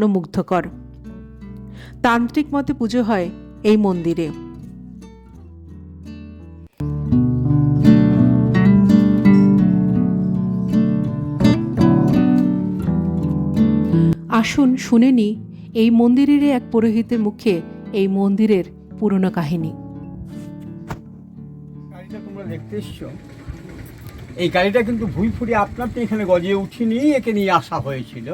মনোমুগ্ধকর তান্ত্রিক মতে পুজো হয় এই মন্দিরে। আসুন শুনে নি এই মন্দিরেরই এক পুরোহিতের মুখে এই মন্দিরের পুরনো কাহিনী। এই গাড়িটা কিন্তু ভুই ফুরি আপনার তো এখানে গজিয়ে উঠিনি, একে নিয়ে আসা হয়েছিল।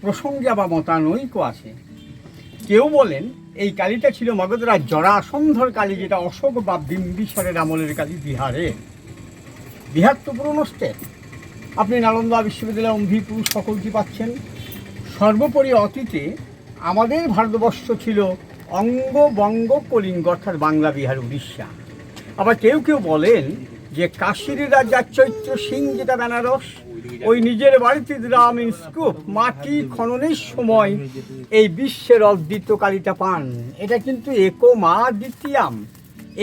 প্রসঙ্গে বা মতানৈক্য আছে। কেউ বলেন, এই কালীটা ছিল মগধরাজ জরাসন্ধর কালী যেটা অশোক বা বিম্বিসারের আমলের কালী বিহারে। বিহার তো পুরনো স্টেট। আপনি নালন্দা বিশ্ববিদ্যালয় অম্ভিপুর সকলটি পাচ্ছেন। সর্বোপরি অতীতে আমাদের ভারতবর্ষ ছিল অঙ্গ বঙ্গ কলিঙ্গ অর্থাৎ বাংলা বিহার উড়িষ্যা। আবার কেউ কেউ বলেন যে কাশীর রাজা চৈত্র সিং যেটা বেনারস ওই নিজের বাড়িতে রাম স্কুপ মাটি খননের সময় এই বিশ্বের অদ্বিতীয় কালিটা পান। এটা কিন্তু একো মা দ্বিতীয়াম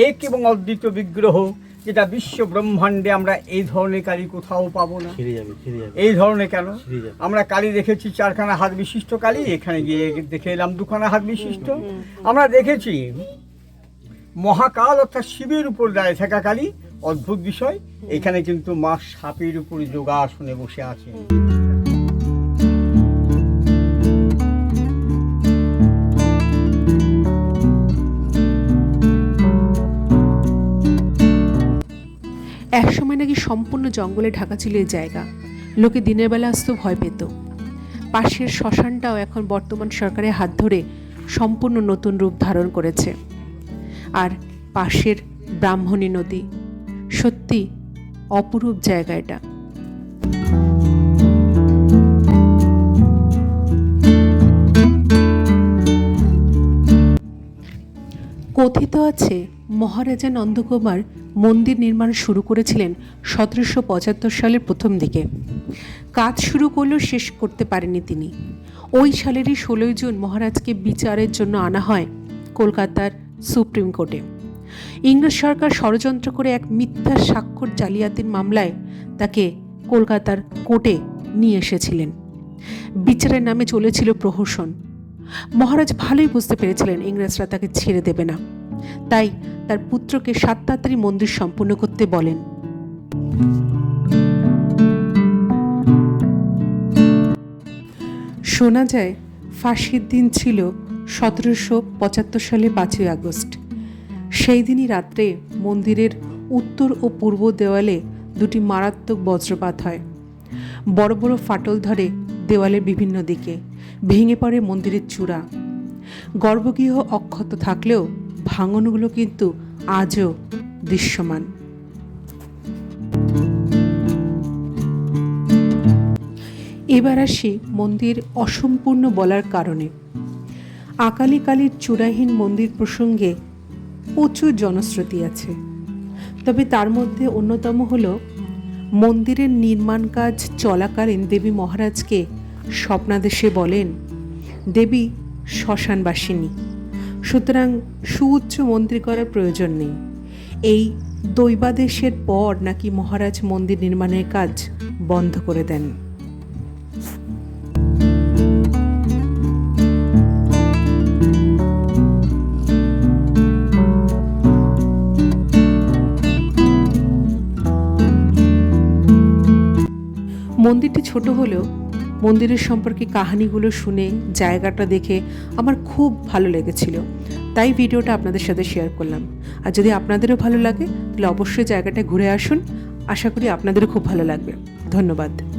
এক এবং অদ্বিতীয় বিগ্রহ যেটা বিশ্ব ব্রহ্মাণ্ডে আমরা এই ধরনের কালী কোথাও পাবো না। এই ধরনের কেন? আমরা কালী দেখেছি চারখানা হাত বিশিষ্ট কালী এখানে গিয়ে দেখে এলাম দুখানা হাত বিশিষ্ট। আমরা দেখেছি মহাকাল অর্থাৎ শিবের উপর দাঁড়িয়ে থাকা কালী অদ্ভুত বিষয়। এখানে কিন্তু মা সাপের উপর যোগাসনে বসে আছে একসময় নাকি সম্পূর্ণ জঙ্গলে ঢাকা ছিল এই জায়গা। লোকে দিনের বেলা আসতো ভয় পেত। পাশের শ্মশানটাও এখন বর্তমান সরকারের হাত ধরে সম্পূর্ণ নতুন রূপ ধারণ করেছে। আর পাশের ব্রাহ্মণী নদী সত্যি অপরূপ জায়গা এটা। কথিত আছে, মহারাজা নন্দকুমার মন্দির নির্মাণ শুরু করেছিলেন সতেরোশো পঁচাত্তর সালের প্রথম দিকে। কাজ শুরু করলেও শেষ করতে পারেনি তিনি। ওই সালেরই ষোলোই জুন মহারাজকে বিচারের জন্য আনা হয় কলকাতার সুপ্রিম কোর্টে। ইংরেজ সরকার ষড়যন্ত্র করে এক মিথ্যা স্বাক্ষর জালিয়াতির মামলায় তাকে কলকাতার কোর্টে নিয়ে এসেছিলেন। বিচারের নামে চলেছিল প্রহসন। মহারাজ ভালোই বুঝতে পেরেছিলেন ইংরেজরা তাকে ছেড়ে দেবে না। তাই তার পুত্রকে সাত তাড়াতাড়ি মন্দির সম্পূর্ণ করতে বলেন। শোনা যায়, ফাঁসির দিন ছিল সতেরোশো পঁচাত্তর সালে পাঁচই আগস্ট। সেই দিনই রাত্রে মন্দিরের উত্তর ও পূর্ব দেওয়ালে দুটি মারাত্মক বজ্রপাত হয়। বড় বড় ফাটল ধরে দেওয়ালের বিভিন্ন দিকে, ভেঙে পড়ে মন্দিরের চূড়া। গর্ভগৃহ অক্ষত থাকলেও ভাঙনগুলো কিন্তু আজও দৃশ্যমান। এবার আসি মন্দির অসম্পূর্ণ বলার কারণে। আকালি কালীর চূড়াহীন মন্দির প্রসঙ্গে প্রচুর জনশ্রুতি আছে। তবে তার মধ্যে অন্যতম হল, মন্দিরের নির্মাণ কাজ চলাকালীন দেবী মহারাজকে স্বপ্নাদেশে বলেন, দেবী শ্মশানবাসিনী, সুতরাং সুউচ্চ মন্দির করার প্রয়োজন নেই। এই দৈবাদেশের পর নাকি মহারাজ মন্দির নির্মাণের কাজ বন্ধ করে দেন। মন্দিরটি ছোট হলেও মন্দিরের সম্পর্কে কাহিনীগুলো শুনে, জায়গাটা দেখে আমার খুব ভালো লেগেছিল। তাই ভিডিওটা আপনাদের সাথে শেয়ার করলাম। আর যদি আপনাদেরও ভালো লাগে, তাহলে অবশ্যই জায়গাটা ঘুরে আসুন। আশা করি আপনাদেরও খুব ভালো লাগবে। ধন্যবাদ।